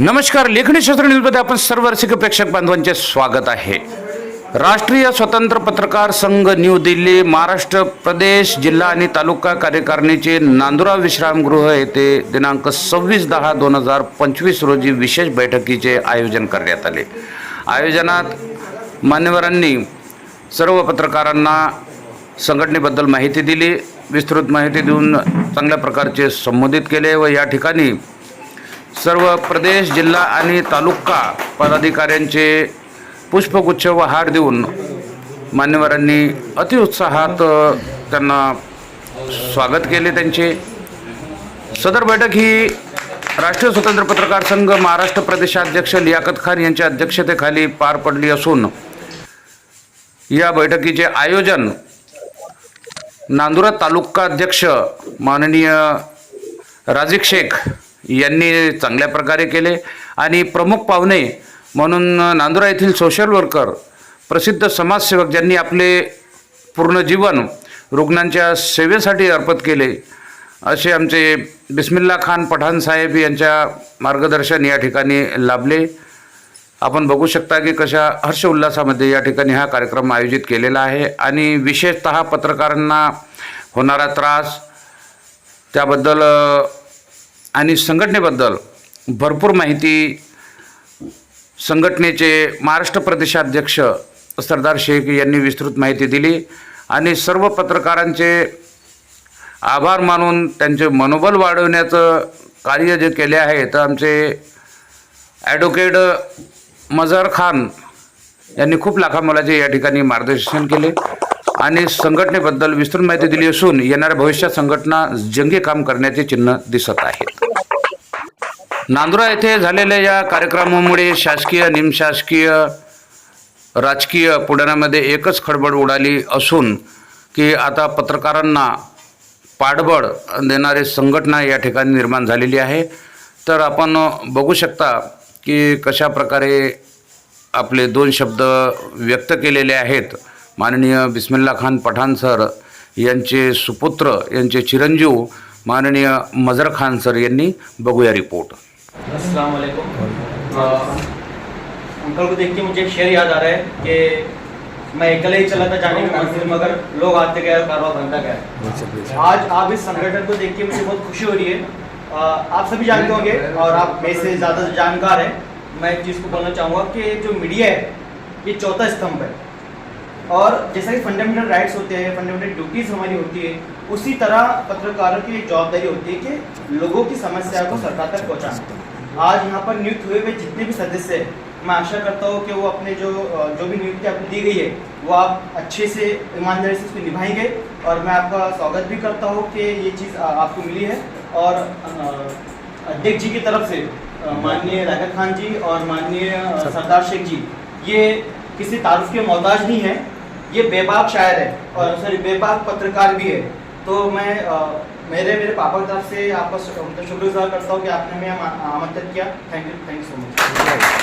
नमस्कार लेखणीशास्त्र न्यूजमध्ये आपण सर्व रसिक प्रेक्षक बांधवांचे स्वागत आहे. राष्ट्रीय स्वतंत्र पत्रकार संघ न्यू दिल्ली महाराष्ट्र प्रदेश जिल्हा आणि तालुका कार्यकारिणीचे नांदुरा विश्रामगृह येथे दिनांक सव्वीस दहा दोन हजार पंचवीस रोजी विशेष बैठकीचे आयोजन करण्यात आले. आयोजनात मान्यवरांनी सर्व पत्रकारांना संघटनेबद्दल माहिती दिली विस्तृत माहिती देऊन चांगल्या प्रकारचे संबोधित केले व या ठिकाणी सर्व प्रदेश जिल्हा आणि तालुका पदाधिकाऱ्यांचे पुष्पगुच्छ व हार देऊन मान्यवरांनी अतिउत्साहात त्यांना स्वागत केले त्यांचे. सदर बैठक ही राष्ट्रीय स्वतंत्र पत्रकार संघ महाराष्ट्र प्रदेशाध्यक्ष लियाकत खान यांच्या अध्यक्षतेखाली पार पडली असून या बैठकीचे आयोजन नांदुरा तालुका अध्यक्ष माननीय राजिक शेख यांनी चांगल्या प्रकारे केले. आणि प्रमुख पाहुणे म्हणून नांदुरा येथील सोशल वर्कर प्रसिद्ध समाजसेवक ज्यांनी आपले पूर्ण जीवन रुग्णांच्या सेवेसाठी अर्पत केले असे आमचे बिस्मिल्ला खान पठाण साहेब यांच्या मार्गदर्शन या ठिकाणी लाभले. आपण बघू शकता की कशा हर्ष उल्हासामध्ये या ठिकाणी हा कार्यक्रम आयोजित केलेला आहे आणि विशेषत पत्रकारांना होणारा त्रास त्याबद्दल आणि संघटनेबद्दल भरपूर माहिती संघटनेचे महाराष्ट्र प्रदेशाध्यक्ष सरदार शेख यांनी विस्तृत माहिती दिली आणि सर्व पत्रकारांचे आभार मानून त्यांचे मनोबल वाढवण्याचं कार्य जे केले आहे तर आमचे ॲडव्होकेट मजहर खान यांनी खूप लाखामोलाचे या ठिकाणी मार्गदर्शन केले आणि संघटनेबद्दल विस्तृत माहिती दिली असून येणाऱ्या भविष्यात संघटना जंगी काम करण्याचे चिन्ह दिसत आहेत नांदुरा येथे झालेल्या या कार्यक्रमामुळे शासकीय निमशासकीय राजकीय पुढाऱ्यामध्ये एकच खडबड उडाली असून की आता पत्रकारांना पाठबळ देणारे संघटना या ठिकाणी निर्माण झालेली आहे. तर आपण बघू शकता की कशा प्रकारे आपले दोन शब्द व्यक्त केलेले आहेत. माननीय बिस्मिल्ला खान पठाण सर यांचे सुपुत्र यांचे चिरंजीव माननीय मजर खान सर यांनी बघूया रिपोर्ट. अस्सलाम वालेकुम अंकल को देख के मुझे एक शेर याद आ रहा है कि मैं अकेले ही चला था जाने की मंजिल मगर लोग आते गए और कारवा बनता गया आज आप इस संगठन को देख के मुझे बहुत खुशी हो रही है। आप सभी जानते होंगे और आप मेरे से ज़्यादा जानकार हैं। मैं एक चीज़ को बोलना चाहूँगा कि जो मीडिया है ये चौथा स्तंभ है। और जैसा कि फंडामेंटल राइट्स होते हैं फंडामेंटल ड्यूटीज़ हमारी होती है, उसी तरह पत्रकारों की एक जवाबदारी होती है कि लोगों की समस्या को सरकार तक पहुंचाना। आज यहाँ पर नियुक्त हुए हुए जितने भी सदस्य हैं, मैं आशा करता हूँ कि वो अपने जो जो भी नियुक्ति आपको दी गई है, वो आप अच्छे से, ईमानदारी से उसको निभाएँगे। और मैं आपका स्वागत भी करता हूँ कि ये चीज़ आपको मिली है। और अध्यक्ष जी की तरफ़ से माननीय राघव खान जी और माननीय सरदार शेख जी, ये किसी तारुफ के मोहताज नहीं है। ये बेबाक शायर है और सॉरी बेबाक पत्रकार भी है। तो मैं आ, मेरे मेरे पापा की तरफ़ से आपका मतलब शुक्रगुजार करता हूँ कि आपने हमें आमंत्रित KIA. Thank you thank you so much